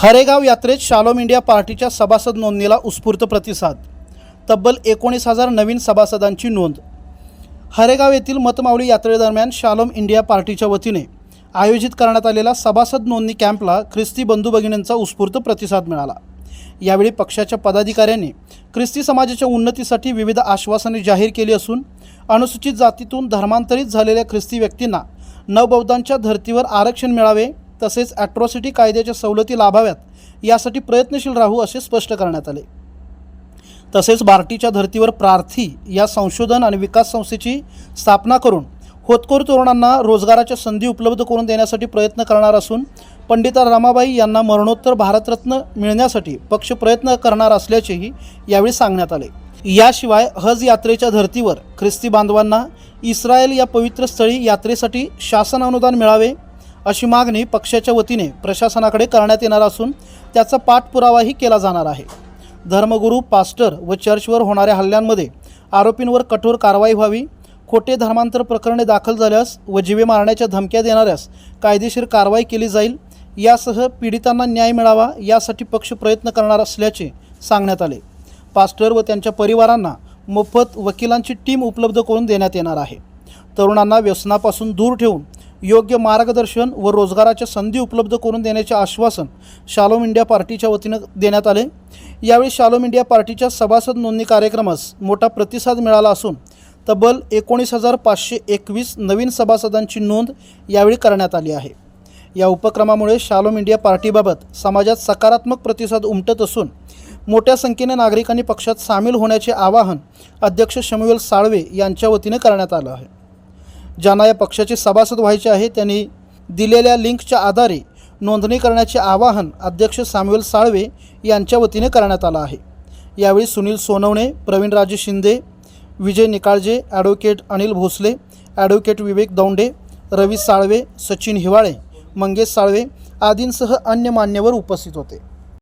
हरेगाव यात्रेत shalom India पार्टीच्या सभासद नोंदणीला उत्स्फूर्त प्रतिसाद. तब्बल एकोणीस हजार नवीन सभासदांची नोंद. हरेगाव येथील मतमावली यात्रेदरम्यान शालोम इंडिया पार्टीच्या वतीने आयोजित करण्यात आलेल्या सभासद नोंदणी कॅम्पला ख्रिस्ती बंधू भगिनींचा उत्स्फूर्त प्रतिसाद मिळाला. यावेळी पक्षाच्या पदाधिकाऱ्यांनी ख्रिस्ती समाजाच्या उन्नतीसाठी विविध आश्वासने जाहीर केली असून अनुसूचित जातीतून धर्मांतरित झालेल्या ख्रिस्ती व्यक्तींना नवबौद्धांच्या धर्तीवर आरक्षण मिळावे तसेच ॲट्रॉसिटी कायद्याच्या सवलती लाभाव्यात यासाठी प्रयत्नशील राहू असे स्पष्ट करण्यात आले. तसेच बार्टीच्या धर्तीवर प्रार्थी या संशोधन आणि विकास संस्थेची स्थापना करून होतकोर तरुणांना रोजगाराच्या संधी उपलब्ध करून देण्यासाठी प्रयत्न करणार असून पंडिता रमाबाई यांना मरणोत्तर भारतरत्न मिळण्यासाठी पक्ष प्रयत्न करणार असल्याचेही यावेळी सांगण्यात आले. याशिवाय हज यात्रेच्या धर्तीवर ख्रिस्ती बांधवांना इस्रायल या पवित्र स्थळी यात्रेसाठी शासन अनुदान मिळावे अशी मागणी पक्षाच्या वतीने प्रशासनाकडे करण्यात येणार असून त्याचा पाठपुरावाही केला जाणार आहे. धर्मगुरू पास्टर व चर्चवर होणाऱ्या हल्ल्यांमध्ये आरोपींवर कठोर कारवाई व्हावी खोटे धर्मांतर प्रकरणे दाखल झाल्यास व जीवे मारण्याच्या धमक्या देणाऱ्यास कायदेशीर कारवाई केली जाईल यासह पीडितांना न्याय मिळावा यासाठी पक्ष प्रयत्न करणार असल्याचे सांगण्यात आले. पास्टर व त्यांच्या परिवारांना मोफत वकिलांची टीम उपलब्ध करून देण्यात येणार आहे. तरुणांना व्यसनापासून दूर ठेवून योग्य मार्गदर्शन व रोजगाराच्या संधी उपलब्ध करून देण्याचे आश्वासन शालोम इंडिया पार्टीच्या वतीनं देण्यात आले. यावेळी शालोम इंडिया पार्टीच्या सभासद नोंदणी कार्यक्रमास मोठा प्रतिसाद मिळाला असून तब्बल एकोणीस हजार पाचशे एकवीस नवीन सभासदांची नोंद यावेळी करण्यात आली आहे. या उपक्रमामुळे शालोम इंडिया पार्टीबाबत समाजात सकारात्मक प्रतिसाद उमटत असून मोठ्या संख्येने नागरिकांनी पक्षात सामील होण्याचे आवाहन अध्यक्ष शमुएल साळवे यांच्या वतीने करण्यात आलं आहे. ज्यांना या पक्षाचे सभासद व्हायचे आहे त्यांनी दिलेल्या लिंकच्या आधारे नोंदणी करण्याचे आवाहन अध्यक्ष सामुवेल साळवे यांच्या वतीने करण्यात आलं आहे. यावेळी सुनील सोनवणे प्रवीणराजे शिंदे विजय निकाळजे ॲडव्होकेट अनिल भोसले ॲडव्होकेट विवेक दौंडे रवी साळवे सचिन हिवाळे मंगेश साळवे आदींसह अन्य मान्यवर उपस्थित होते.